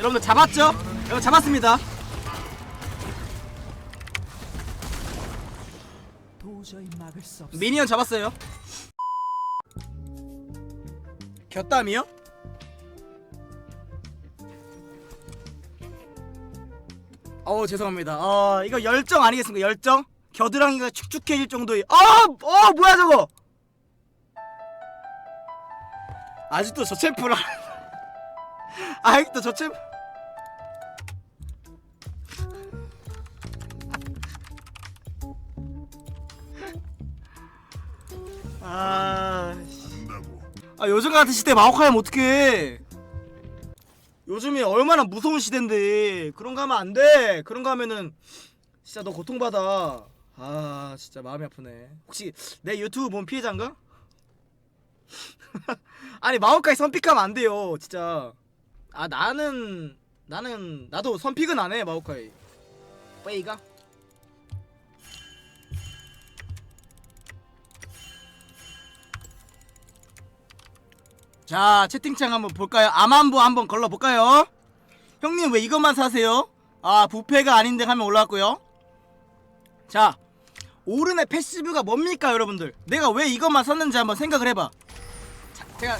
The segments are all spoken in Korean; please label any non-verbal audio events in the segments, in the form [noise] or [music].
여러분들 잡았죠? 여러분 잡았습니다. 미니언 잡았어요 곁담이요? 어우 죄송합니다 어 이거 열정 아니겠습니까 열정? 겨드랑이가 축축해질 정도의 어! 어 뭐야 저거 아직도 저 챔프라 [laughs] 아직도 저 챔프 아... 아 요즘 같은 시대에 마오카이 하면 어떡해? 요즘이 얼마나 무서운 시대인데. 그런 거 하면 안돼. 그런 거 하면은 진짜 너 고통받아. 아 진짜 마음이 아프네. 혹시 내 유튜브 본 피해자인가? [laughs] 아니 마오카이 선픽하면 안 돼요 진짜. 아 나는 나는 나도 선픽은 안해 마오카이. 빼이가? 자 채팅창 한번 볼까요? 아만보 한번 걸러볼까요? 형님 왜 이것만 사세요? 아 부패가 아닌데 하면 올라왔고요 자 오른의 패시브가 뭡니까 여러분들 내가 왜 이것만 샀는지 한번 생각을 해봐 자, 제가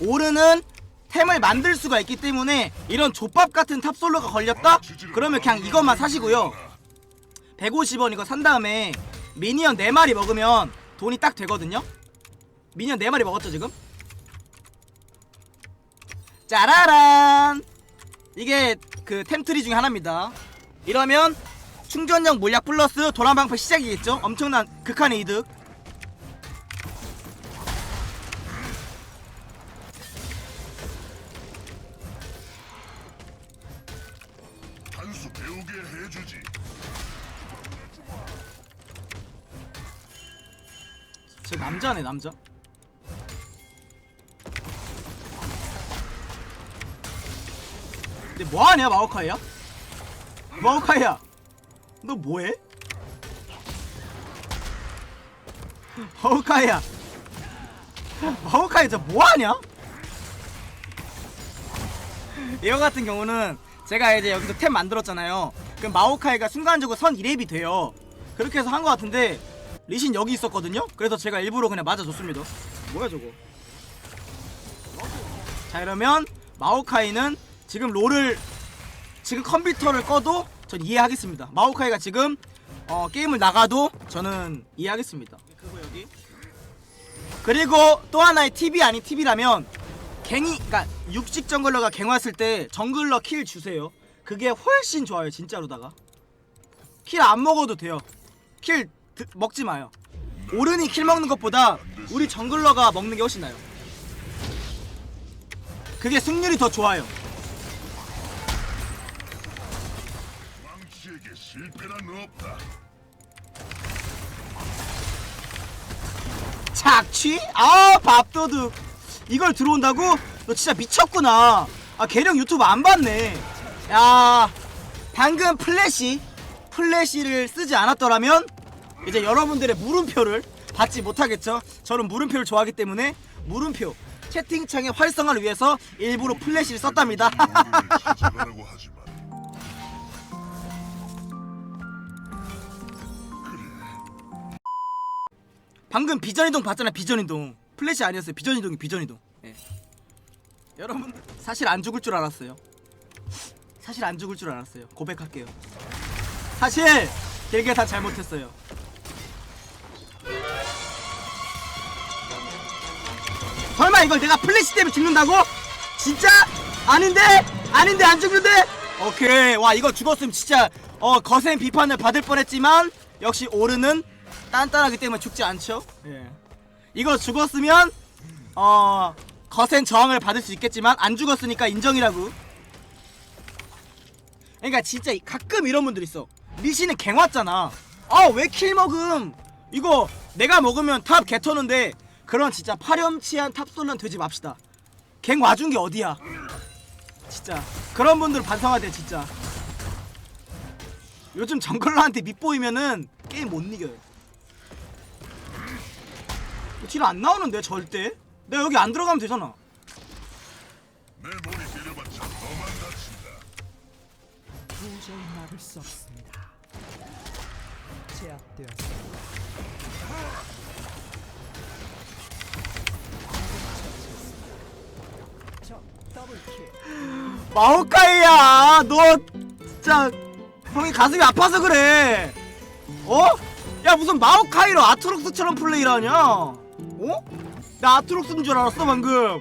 오른은 템을 만들 수가 있기 때문에 이런 족밥 같은 탑솔로가 걸렸다? 그러면 그냥 이것만 사시고요 150원 이거 산 다음에 미니언 4마리 먹으면 돈이 딱 되거든요 미니언 4마리 먹었죠 지금? 짜라란! 이게 그 템트리 중에 하나입니다. 이러면 충전형 물약 플러스 도란방패 시작이겠죠? 엄청난 극한의 이득. 단수 배우게 해주지. 저 남자네 남자 근데 뭐하냐 마오카이야? 마오카이야 너 뭐해? 마오카이야 마오카이 저 뭐하냐? 이거 같은 경우는 제가 이제 여기서 템 만들었잖아요 그럼 마오카이가 순간적으로 선 2렙이 돼요 그렇게 해서 한 것 같은데 리신 여기 있었거든요? 그래서 제가 일부러 그냥 맞아줬습니다 뭐야 저거 자 이러면 마오카이는 지금 롤을 지금 컴퓨터를 꺼도 전 이해하겠습니다. 마오카이가 지금 어, 게임을 나가도 저는 이해하겠습니다. 그거 여기? 그리고 또 하나의 팁이 아닌 팁이라면 갱이 그니까 육식 정글러가 갱 왔을 때 정글러 킬 주세요. 그게 훨씬 좋아요 진짜로다가. 킬 안 먹어도 돼요. 킬 드- 먹지 마요. 오른이 킬 먹는 것보다 우리 정글러가 먹는 게 훨씬 나요. 그게 승률이 더 좋아요 왕치에게 실패란 없다. 착취? 아 밥도둑 이걸 들어온다고? 너 진짜 미쳤구나 아 계령 유튜브 안 봤네 야 방금 플래시 플래시를 쓰지 않았더라면 이제 여러분들의 물음표를 받지 못하겠죠 저는 물음표를 좋아하기 때문에 물음표 채팅창의 활성화를 위해서 일부러 플래시를 썼답니다 [laughs] 방금 비전이동 봤잖아 비전이동 플래시 아니었어요 비전이동이 비전이동 예. 여러분 사실 안 죽을 줄 알았어요 사실 안 죽을 줄 알았어요 고백할게요 사실 길게 다 잘못했어요 설마 이걸 내가 플래시 때문에 죽는다고? 진짜? 아닌데? 아닌데 안 죽는데? 오케이 와 이거 죽었으면 진짜 어 거센 비판을 받을 뻔했지만 역시 오르는 단단하기 때문에 죽지 않죠? 예. 이거 죽었으면 어 거센 저항을 받을 수 있겠지만 안 죽었으니까 인정이라고. 그러니까 진짜 이- 가끔 이런 분들 있어. 리신은 갱 왔잖아. 아왜 킬 먹음? 이거 내가 먹으면 탑 개터는데 그런 진짜 파렴치한 탑솔런 되지 맙시다. 갱 와준 게 어디야? 진짜. 그런 분들 돼 진짜. 요즘 정글러한테 밑보이면은 게임 못 이겨요 딜안 나오는데 절대 내가 여기 안 들어가면 되잖아 내 머리 때려봤자 너만 도저히 막을 수 없습니다. 제압되었습니다. 더블킬. 마오카이야 너 진짜 형이 가슴이 아파서 그래 어? 야 무슨 마오카이로 아트록스처럼 플레이를 하냐 어? 나 아트록스인 줄 알았어 방금.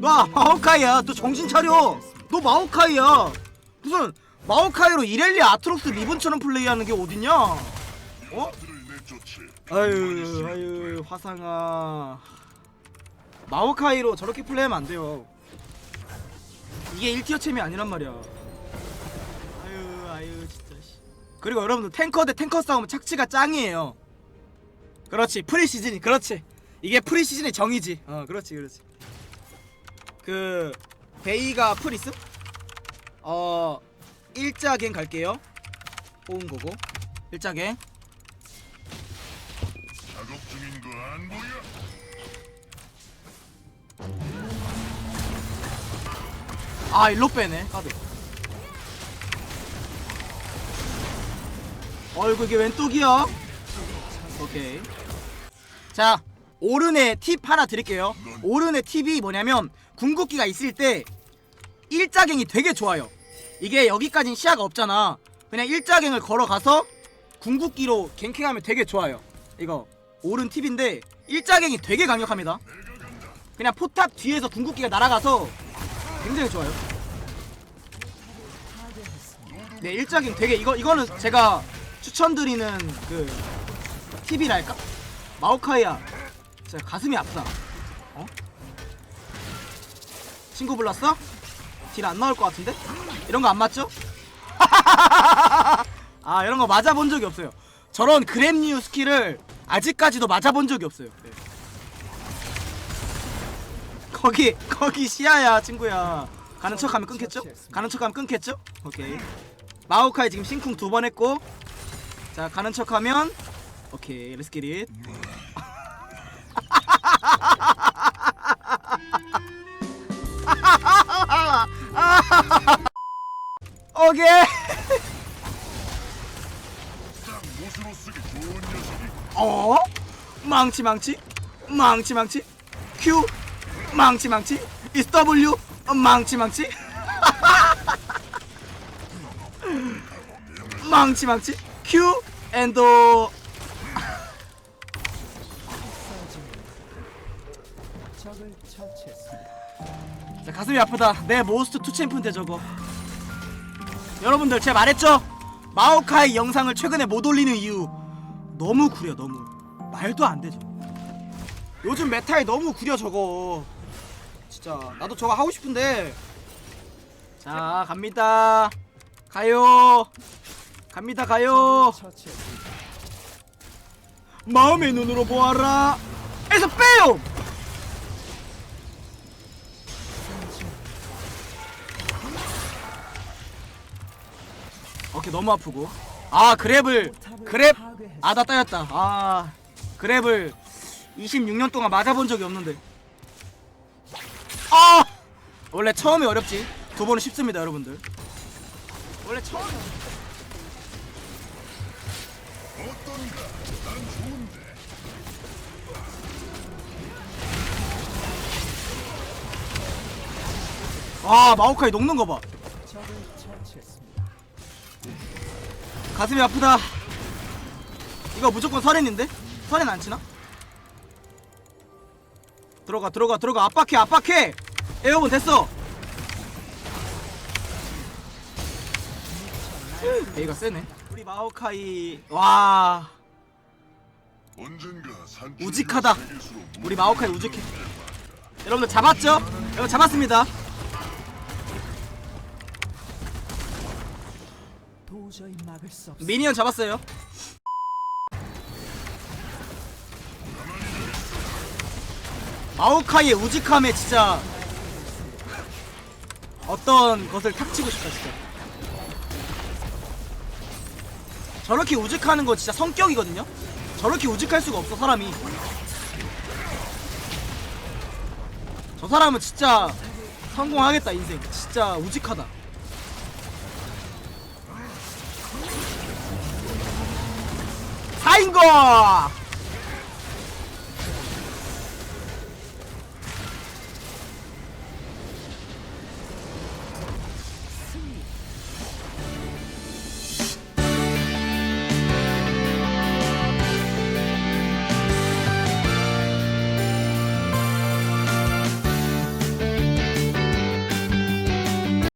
너 마오카이야. 너 정신 차려. 너 마오카이야. 무슨 마오카이로 이렐리 아트록스 리본처럼 플레이하는 게 어딨냐? 어? 아유 아유 화상아. 마오카이로 저렇게 플레이하면 안 돼요. 이게 1티어 챔이 아니란 말이야. 아유 아유 진짜 씨. 그리고 여러분들 탱커 대 탱커 싸움은 착지가 짱이에요. 그렇지 프리시즌이 그렇지 이게 프리시즌의 정이지. 어 그렇지 그렇지. 그 베이가 프리스? 어 일자갱 갈게요. 뽑은 거고. 일자갱. 작업 중인 거 안 보여? 아 일로 빼네 까비 어이구 이게 웬 뚝이야? 오케이. 자 오른의 팁 하나 드릴게요. 오른의 팁이 뭐냐면 궁극기가 있을 때 일자갱이 되게 좋아요. 이게 여기까진 시야가 없잖아. 그냥 일자갱을 걸어가서 궁극기로 갱킹하면 되게 좋아요. 이거 오른 팁인데 일자갱이 되게 강력합니다. 그냥 포탑 뒤에서 궁극기가 날아가서 굉장히 좋아요. 네 일작인 되게 이거 이거는 제가 추천드리는 그 팁이랄까? 마오카이야, 진짜 가슴이 아프다. 어? 친구 불렀어? 딜 안 나올 것 같은데? 이런 거 안 맞죠? [laughs] 아 이런 거 맞아본 적이 없어요. 저런 그랩류 스킬을 아직까지도 맞아본 적이 없어요. 네. 거기 거기 시야야 친구야 가는 척하면 끊겠죠? 가는 척하면 끊겠죠? 오케이 마오카이 지금 싱쿵 두 번 했고 자 가는 척하면 오케이 렛츠기릿 [laughs] 오케이. 좋은 [laughs] 녀석이. 어? 망치 망치? 망치 망치? Q? 망치 망치? Is W? 어, 망치 망치? [laughs] 망치 망치? Q and 적을 처치했습니다. 자, 가슴이 아프다. 내 모스트 투 챔프인데 저거. 여러분들 제가 말했죠? 마오카이 영상을 최근에 못 올리는 이유. 너무 구려 너무. 말도 안 되죠 요즘 메타에 너무 구려 저거. 진짜 나도 저거 하고 싶은데. 자 갑니다. 가요. 갑니다 가요. 마음의 눈으로 보아라. 에서 빼요 오케이 너무 아프고. 아 그랩을 그랩? 아 나 따였다. 아 그랩을 26년 동안 맞아본 적이 없는데. 아! 원래 처음이 어렵지. 두 번은 쉽습니다 여러분들. 원래 좋은데. 아 마오카이 녹는 거봐. 가슴이 아프다. 이거 무조건 설엔인데? 설엔 안 치나? 들어가 들어가 들어가 압박해 압박해 에어본 됐어 [gasps] 베이가 세네 우리 마오카이 와 우직하다. 우리 마오카이 우직해 여러분들 잡았죠? 여러분 잡았습니다. 미니언 잡았어요. 마오카이의 우직함에 진짜 어떤 것을 탁치고 싶다 진짜. 저렇게 우직하는 거 진짜 성격이거든요? 저렇게 우직할 수가 없어 사람이. 저 사람은 진짜 성공하겠다 인생. 진짜 우직하다 라인거